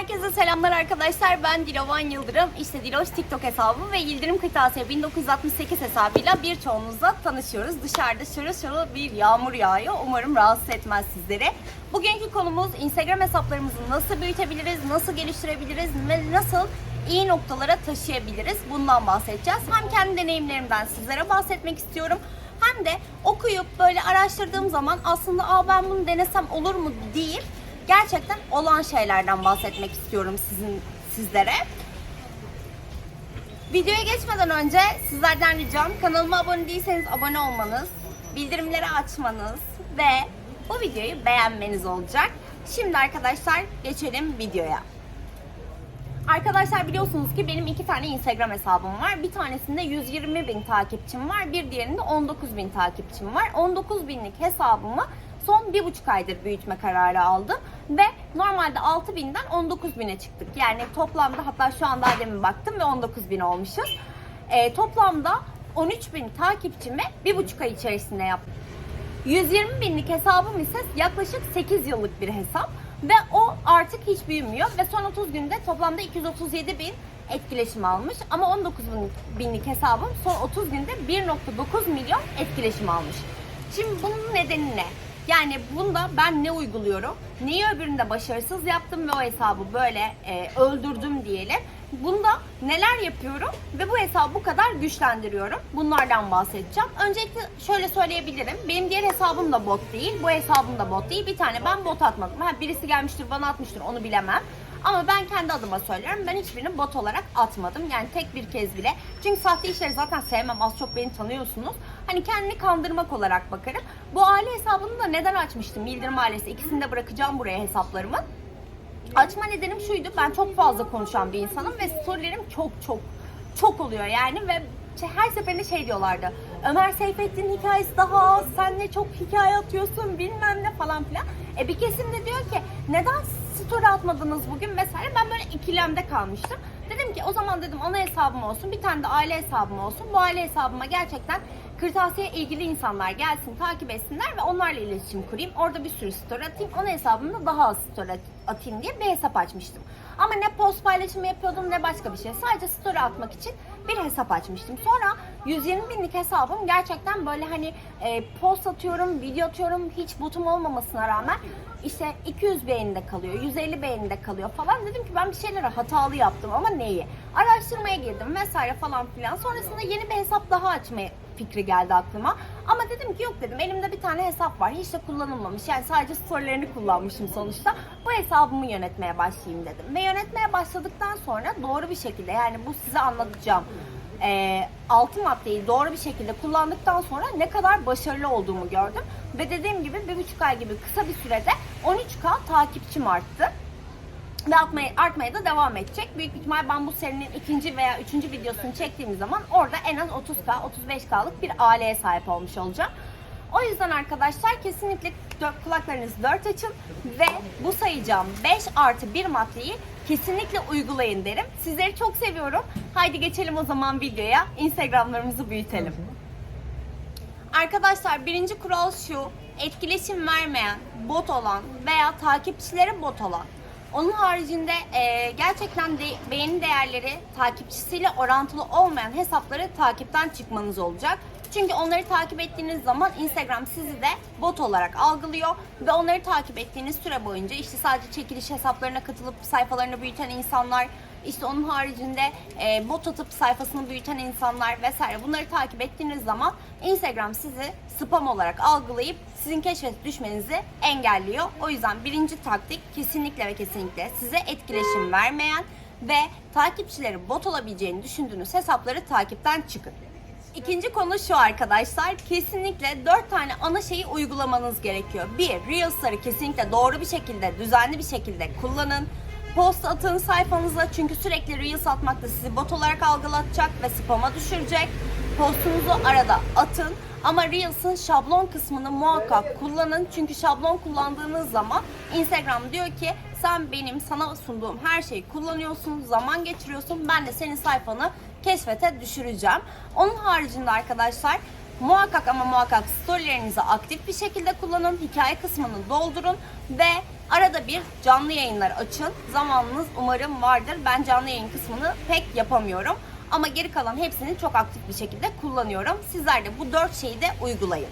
Herkese selamlar arkadaşlar. Ben Dilovan Yıldırım. İşte Diloş TikTok hesabım ve Yıldırım Kırtasiye 1968 hesabıyla birçoğunuzla tanışıyoruz. Dışarıda şırıl şırıl bir yağmur yağıyor. Umarım rahatsız etmez sizleri. Bugünkü konumuz Instagram hesaplarımızı nasıl büyütebiliriz, nasıl geliştirebiliriz ve nasıl iyi noktalara taşıyabiliriz. Bundan bahsedeceğiz. Hem kendi deneyimlerimden sizlere bahsetmek istiyorum. Hem de okuyup böyle araştırdığım zaman aslında Aa, ben bunu denesem olur mu deyip gerçekten olan şeylerden bahsetmek istiyorum sizin sizlere. Videoya geçmeden önce sizlerden ricam kanalıma abone değilseniz abone olmanız, bildirimleri açmanız ve bu videoyu beğenmeniz olacak. Şimdi arkadaşlar geçelim videoya. Arkadaşlar biliyorsunuz ki benim iki tane Instagram hesabım var. Bir tanesinde 120 bin takipçim var. Bir diğerinde 19 bin takipçim var. 19 binlik hesabımı son bir buçuk aydır büyütme kararı aldım. Ve normalde 6 binden 19 bine çıktık. Yani toplamda hatta şu anda demin baktım ve 19 bin olmuşuz. Ee, toplamda 13 bin takipçimi bir buçuk ay içerisinde yaptım. 120 binlik hesabım ise yaklaşık 8 yıllık bir hesap ve o artık hiç büyümüyor ve son 30 günde toplamda 237 bin etkileşim almış ama 19 bin- binlik hesabım son 30 günde 1.9 milyon etkileşim almış. Şimdi bunun nedeni ne? Yani bunda ben ne uyguluyorum? Neyi öbüründe başarısız yaptım ve o hesabı böyle e, öldürdüm diyelim. Bunda neler yapıyorum ve bu hesabı bu kadar güçlendiriyorum. Bunlardan bahsedeceğim. Öncelikle şöyle söyleyebilirim. Benim diğer hesabım da bot değil. Bu hesabım da bot değil. Bir tane ben bot atmadım. Ha, birisi gelmiştir bana atmıştır onu bilemem. Ama ben kendi adıma söylüyorum. Ben hiçbirini bot olarak atmadım. Yani tek bir kez bile. Çünkü sahte işleri zaten sevmem. Az çok beni tanıyorsunuz. Hani kendini kandırmak olarak bakarım. Bu aile hesabını da neden açmıştım? Yıldırım ailesi. İkisini de bırakacağım buraya hesaplarımın. Açma nedenim şuydu. Ben çok fazla konuşan bir insanım ve storylerim çok çok çok oluyor yani ve şey- her seferinde şey diyorlardı. Ömer Seyfettin hikayesi daha az, sen ne çok hikaye atıyorsun bilmem ne falan filan. E bir kesim de diyor ki neden story atmadınız bugün vesaire. Ben böyle ikilemde kalmıştım. Dedim ki o zaman dedim ana hesabım olsun, bir tane de aile hesabım olsun. Bu aile hesabıma gerçekten kırtasiye ilgili insanlar gelsin, takip etsinler ve onlarla iletişim kurayım. Orada bir sürü story atayım. Ana hesabımda daha az story at- atayım diye bir hesap açmıştım. Ama ne post paylaşımı yapıyordum ne başka bir şey. Sadece story atmak için bir hesap açmıştım. Sonra 120 binlik hesabım gerçekten böyle hani e, post atıyorum, video atıyorum hiç botum olmamasına rağmen işte 200 beğenide kalıyor, 150 beğenide kalıyor falan. Dedim ki ben bir şeyleri hatalı yaptım ama neyi? Araştırmaya girdim vesaire falan filan. Sonrasında yeni bir hesap daha açmaya fikri geldi aklıma. Ama dedim ki yok dedim elimde bir tane hesap var. Hiç de kullanılmamış. Yani sadece storylerini kullanmışım sonuçta. Bu hesabımı yönetmeye başlayayım dedim. Ve yönetmeye başladıktan sonra doğru bir şekilde yani bu size anlatacağım e, altı maddeyi doğru bir şekilde kullandıktan sonra ne kadar başarılı olduğumu gördüm. Ve dediğim gibi bir buçuk ay gibi kısa bir sürede 13k takipçim arttı ve artmaya, artmaya da devam edecek. Büyük ihtimal ben bu serinin ikinci veya üçüncü videosunu çektiğim zaman orada en az 30k, 35k'lık bir aileye sahip olmuş olacağım. O yüzden arkadaşlar kesinlikle kulaklarınızı dört açın ve bu sayacağım 5 artı 1 maddeyi kesinlikle uygulayın derim. Sizleri çok seviyorum. Haydi geçelim o zaman videoya. Instagramlarımızı büyütelim. Arkadaşlar birinci kural şu. Etkileşim vermeyen, bot olan veya takipçileri bot olan. Onun haricinde e, gerçekten de, beğeni değerleri takipçisiyle orantılı olmayan hesapları takipten çıkmanız olacak. Çünkü onları takip ettiğiniz zaman Instagram sizi de bot olarak algılıyor ve onları takip ettiğiniz süre boyunca işte sadece çekiliş hesaplarına katılıp sayfalarını büyüten insanlar, işte onun haricinde e, bot atıp sayfasını büyüten insanlar vesaire bunları takip ettiğiniz zaman Instagram sizi spam olarak algılayıp sizin keşfete düşmenizi engelliyor. O yüzden birinci taktik kesinlikle ve kesinlikle size etkileşim vermeyen ve takipçileri bot olabileceğini düşündüğünüz hesapları takipten çıkın. İkinci konu şu arkadaşlar. Kesinlikle 4 tane ana şeyi uygulamanız gerekiyor. Bir, Reels'ları kesinlikle doğru bir şekilde, düzenli bir şekilde kullanın. Post atın sayfanıza çünkü sürekli Reels atmak da sizi bot olarak algılatacak ve spam'a düşürecek. Postunuzu arada atın ama Reels'ın şablon kısmını muhakkak kullanın. Çünkü şablon kullandığınız zaman Instagram diyor ki sen benim sana sunduğum her şeyi kullanıyorsun, zaman geçiriyorsun. Ben de senin sayfanı keşfete düşüreceğim. Onun haricinde arkadaşlar muhakkak ama muhakkak storylerinizi aktif bir şekilde kullanın. Hikaye kısmını doldurun ve Arada bir canlı yayınlar açın. Zamanınız umarım vardır. Ben canlı yayın kısmını pek yapamıyorum. Ama geri kalan hepsini çok aktif bir şekilde kullanıyorum. Sizler de bu dört şeyi de uygulayın.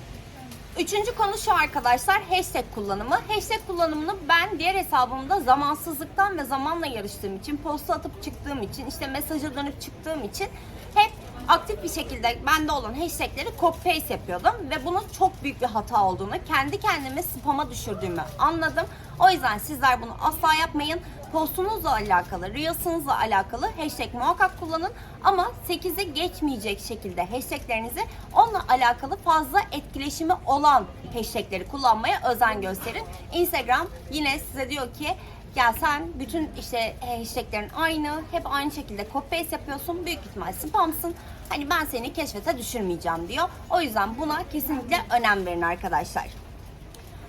Üçüncü konu şu arkadaşlar hashtag kullanımı. Hashtag kullanımını ben diğer hesabımda zamansızlıktan ve zamanla yarıştığım için, posta atıp çıktığım için, işte mesaja dönüp çıktığım için hep aktif bir şekilde bende olan hashtagleri copy paste yapıyordum ve bunun çok büyük bir hata olduğunu, kendi kendimi spama düşürdüğümü anladım. O yüzden sizler bunu asla yapmayın. Postunuzla alakalı, Reels'ınızla alakalı hashtag muhakkak kullanın ama 8'i geçmeyecek şekilde hashtaglerinizi onunla alakalı fazla etkileşimi olan hashtagleri kullanmaya özen gösterin. Instagram yine size diyor ki ya sen bütün işte hashtaglerin aynı, hep aynı şekilde copy paste yapıyorsun. Büyük ihtimal spamsın. Hani ben seni keşfete düşürmeyeceğim diyor. O yüzden buna kesinlikle önem verin arkadaşlar.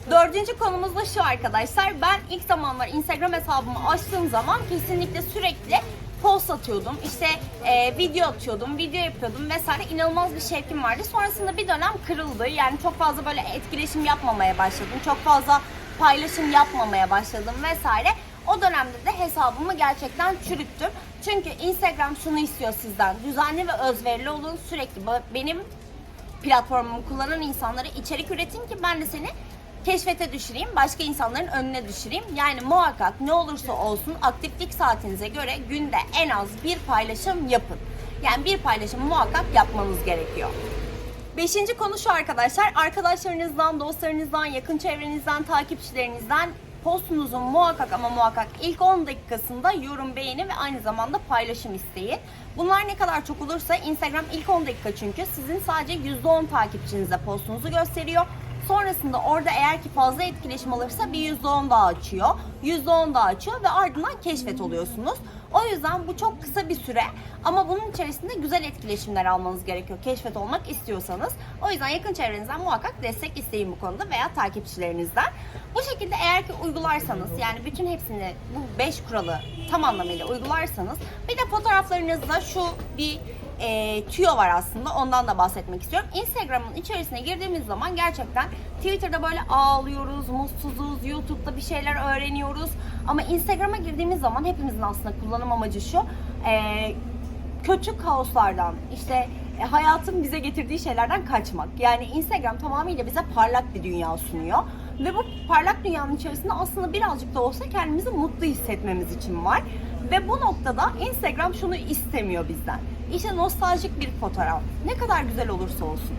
Dördüncü konumuz da şu arkadaşlar. Ben ilk zamanlar Instagram hesabımı açtığım zaman kesinlikle sürekli post atıyordum. İşte e, video atıyordum, video yapıyordum vesaire. İnanılmaz bir şevkim vardı. Sonrasında bir dönem kırıldı. Yani çok fazla böyle etkileşim yapmamaya başladım. Çok fazla paylaşım yapmamaya başladım vesaire. O dönemde de hesabımı gerçekten çürüttüm. Çünkü Instagram şunu istiyor sizden. Düzenli ve özverili olun. Sürekli benim platformumu kullanan insanlara içerik üretin ki ben de seni keşfete düşüreyim, başka insanların önüne düşüreyim. Yani muhakkak ne olursa olsun aktiflik saatinize göre günde en az bir paylaşım yapın. Yani bir paylaşım muhakkak yapmanız gerekiyor. Beşinci konu şu arkadaşlar. Arkadaşlarınızdan, dostlarınızdan, yakın çevrenizden, takipçilerinizden postunuzun muhakkak ama muhakkak ilk 10 dakikasında yorum, beğeni ve aynı zamanda paylaşım isteyin. Bunlar ne kadar çok olursa Instagram ilk 10 dakika çünkü sizin sadece %10 takipçinize postunuzu gösteriyor. Sonrasında orada eğer ki fazla etkileşim alırsa bir %10 daha açıyor. %10 daha açıyor ve ardından keşfet oluyorsunuz. O yüzden bu çok kısa bir süre ama bunun içerisinde güzel etkileşimler almanız gerekiyor keşfet olmak istiyorsanız. O yüzden yakın çevrenizden muhakkak destek isteyin bu konuda veya takipçilerinizden. Bu şekilde eğer ki uygularsanız yani bütün hepsini bu 5 kuralı tam anlamıyla uygularsanız bir de fotoğraflarınızda şu bir e, tüyo var aslında ondan da bahsetmek istiyorum. Instagram'ın içerisine girdiğimiz zaman gerçekten Twitter'da böyle ağlıyoruz, mutsuzuz, YouTube'da bir şeyler öğreniyoruz. Ama Instagram'a girdiğimiz zaman hepimizin aslında kullanım amacı şu. e, kötü kaoslardan, işte e, hayatın bize getirdiği şeylerden kaçmak. Yani Instagram tamamıyla bize parlak bir dünya sunuyor. Ve bu parlak dünyanın içerisinde aslında birazcık da olsa kendimizi mutlu hissetmemiz için var. Ve bu noktada Instagram şunu istemiyor bizden. İşte nostaljik bir fotoğraf. Ne kadar güzel olursa olsun.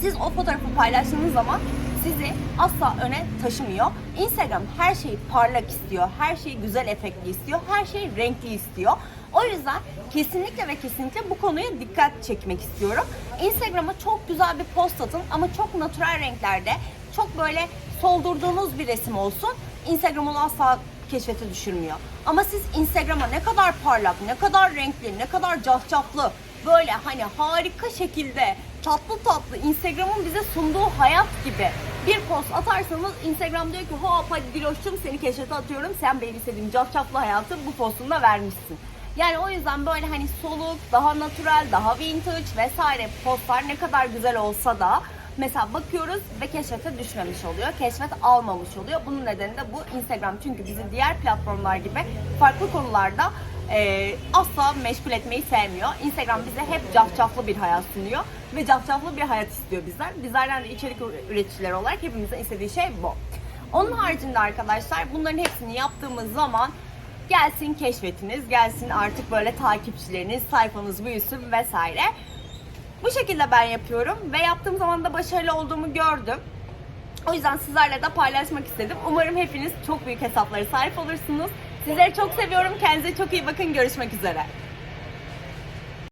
Siz o fotoğrafı paylaştığınız zaman sizi asla öne taşımıyor. Instagram her şeyi parlak istiyor, her şeyi güzel efektli istiyor, her şeyi renkli istiyor. O yüzden kesinlikle ve kesinlikle bu konuya dikkat çekmek istiyorum. Instagram'a çok güzel bir post atın ama çok natürel renklerde, çok böyle soldurduğunuz bir resim olsun. Instagram onu asla keşfete düşürmüyor. Ama siz Instagram'a ne kadar parlak, ne kadar renkli, ne kadar cafcaflı, böyle hani harika şekilde tatlı tatlı Instagram'ın bize sunduğu hayat gibi bir post atarsanız Instagram diyor ki hop hadi Diloş'cum seni keşfete atıyorum sen benim istediğim cafcaflı hayatı bu postunda vermişsin. Yani o yüzden böyle hani soluk, daha natürel, daha vintage vesaire postlar ne kadar güzel olsa da mesela bakıyoruz ve keşfete düşmemiş oluyor. Keşfet almamış oluyor. Bunun nedeni de bu Instagram çünkü bizi diğer platformlar gibi farklı konularda e, asla meşgul etmeyi sevmiyor. Instagram bize hep cafcaflı bir hayat sunuyor ve cafcaflı bir hayat istiyor bizden. Bizlerden de içerik üreticileri olarak hepimizin istediği şey bu. Onun haricinde arkadaşlar bunların hepsini yaptığımız zaman gelsin keşfetiniz, gelsin artık böyle takipçileriniz, sayfanız büyüsün vesaire. Bu şekilde ben yapıyorum ve yaptığım zaman da başarılı olduğumu gördüm. O yüzden sizlerle de paylaşmak istedim. Umarım hepiniz çok büyük hesaplara sahip olursunuz. Sizleri çok seviyorum. Kendinize çok iyi bakın. Görüşmek üzere.